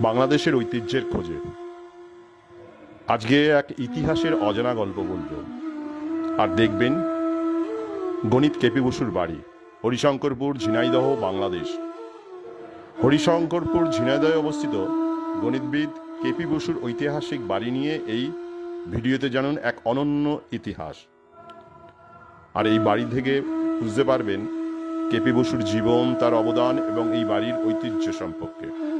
বাংলাদেশের ঐতিহ্যের খোঁজে। আজকে এক ইতিহাসের অজানা গল্প বলব। আর দেখবেন, গণিত কেপি বসুর বাড়ি, হরিশঙ্করপুর, ঝিনাইদহ, বাংলাদেশ। হরিশঙ্করপুর, ঝিনাইদহে অবস্থিত গণিতবিদ কেপি বসুর ঐতিহাসিক বাড়ি নিয়ে এই ভিডিওতে জানুন এক অনন্য ইতিহাস। আর এই বাড়ি থেকে বুঝতে পারবেন, কেপি বসুর জীবন, তার অবদান এবং এই বাড়ির ঐতিহ্য সম্পর্কে।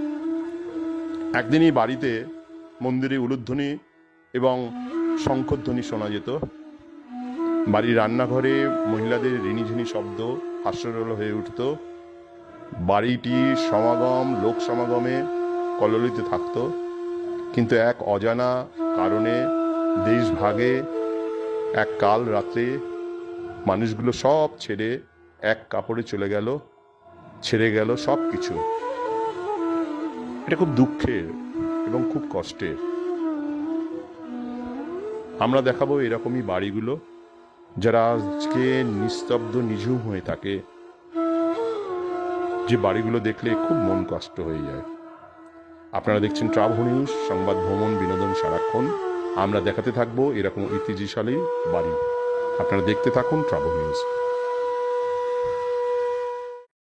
একদিন এই বাড়িতে মন্দিরে উলুধ্বনি এবং শঙ্খধ্বনি শোনা যেত। বাড়ির রান্নাঘরে মহিলাদের রিনিঝিনি শব্দ, হাস্যরল হয়ে উঠত। বাড়িটি সমাগম, লোক সমাগমে কললিতে থাকত। কিন্তু এক অজানা কারণে দেশ ভাগে এক কাল রাতে মানুষগুলো সব ছেড়ে এক কাপড়ে চলে গেল, ছেড়ে গেল সব কিছু এটা খুব দুঃখের এবং খুব কষ্টের। আমরা দেখাবো এরকমই বাড়িগুলো, যারা আজকে নিস্তব্ধ, নিঝুম হয়ে থাকে। যে বাড়িগুলো দেখলে খুব মন কষ্ট হয়ে যায়। আপনারা দেখছেন ট্রাভেল নিউজ, সংবাদ ভ্রমণ বিনোদন সারাক্ষণ। আমরা দেখাতে থাকব এরকম ঐতিহ্যশালী বাড়ি। আপনারা দেখতে থাকুন ট্রাভেল নিউজ।